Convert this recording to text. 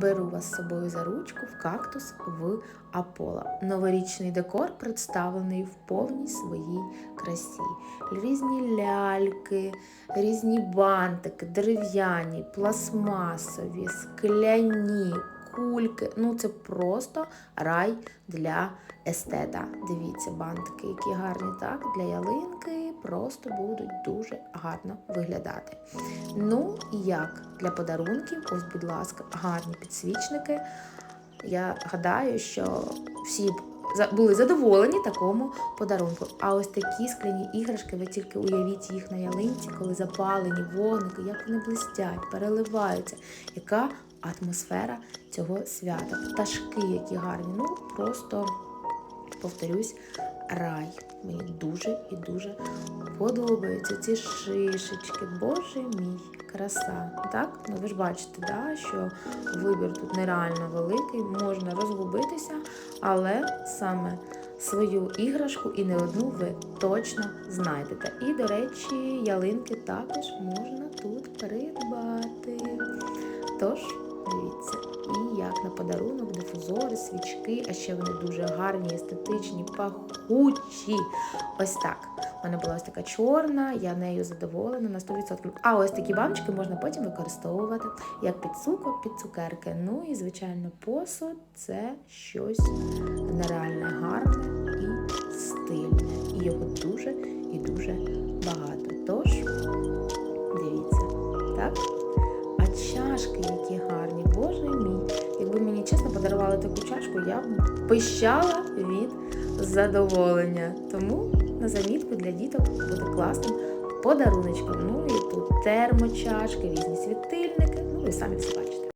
беру вас з собою за ручку в кактус в Апола. Новорічний декор представлений в повній своїй красі. Різні ляльки, різні бантики, дерев'яні, пластмасові, скляні, кульки. Ну це просто рай для естета. Дивіться, бантики, які гарні, так? Для ялинки просто будуть дуже гарно виглядати. Ну і як для подарунків, ось, будь ласка, гарні підсвічники. Я гадаю, що всі б були задоволені такому подарунку. А ось такі скляні іграшки, ви тільки уявіть їх на ялинці, коли запалені вогники, як вони блистять, переливаються. Яка атмосфера цього свята? Пташки, які гарні. Ну просто повторюсь, рай. Мені дуже і дуже подобаються ці шишечки. Боже мій, краса. Так? Ну ви ж бачите, да, що вибір тут нереально великий, можна розгубитися, але саме свою іграшку і не одну ви точно знайдете. І, до речі, ялинки також можна тут придбати. Тож, дивіться, як на подарунок, дифузори, свічки, а ще вони дуже гарні, естетичні, пахучі. Ось так. У мене була ось така чорна, я нею задоволена на 100%. А ось такі баночки можна потім використовувати як під цукор, під цукерки. Ну і, звичайно, посуд це щось нереально гарне і стильне. І його дуже і дуже багато. Чашку, я пищала від задоволення. Тому на замітку для діток буде класним подаруночком. Ну і тут термочашки, різні світильники. Ну і самі все бачите.